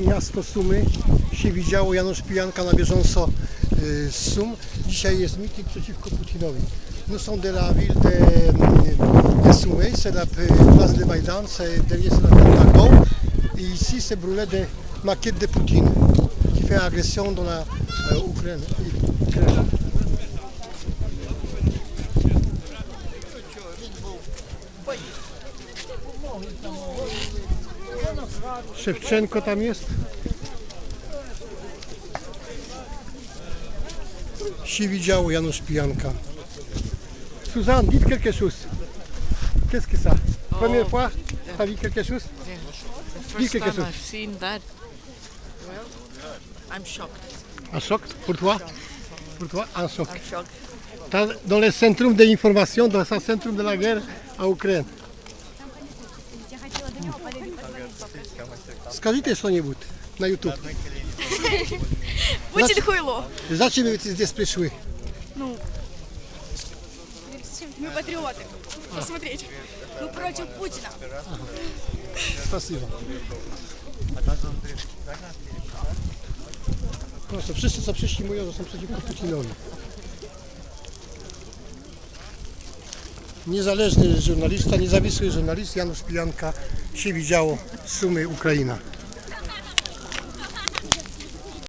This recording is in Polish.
Miasto Sumy się widziało. Janusz Pijanka na bieżąco y, z Sum. Dzisiaj jest miting przeciwko Putinowi. Nous sommes de la ville de, de Soumy, c'est la euh, place de Maïdan, c'est derrière la Pentagon. Et ici, c'est brûlé des maquettes de Poutine qui fait agression dans la euh. Ukraine. Szewczenko tam jest. Się widziało Janusz Pijanka. Suzanne, dites quelque chose. Qu'est-ce que ça Première fois, t'as vu quelque chose The Dis quelque chose. I've seen that, well, I'm shocked. Un choc pour toi Pour toi, un choc. I'm shocked. T'as dans le centrum d'information, dans le centrum de la guerre en Ukraine. Скажите что-нибудь на YouTube. Путин хуйло. Зачем вы здесь пришли? Ну, мы патриоты. Посмотреть. Мы против Путина. Спасибо. Proszę, wszyscy co przyszli mówią, że są przeciwko Putinowi. Niezależny żurnalista, niezawisły żurnalist Janusz Pijanka się widziało Sumy Ukraina.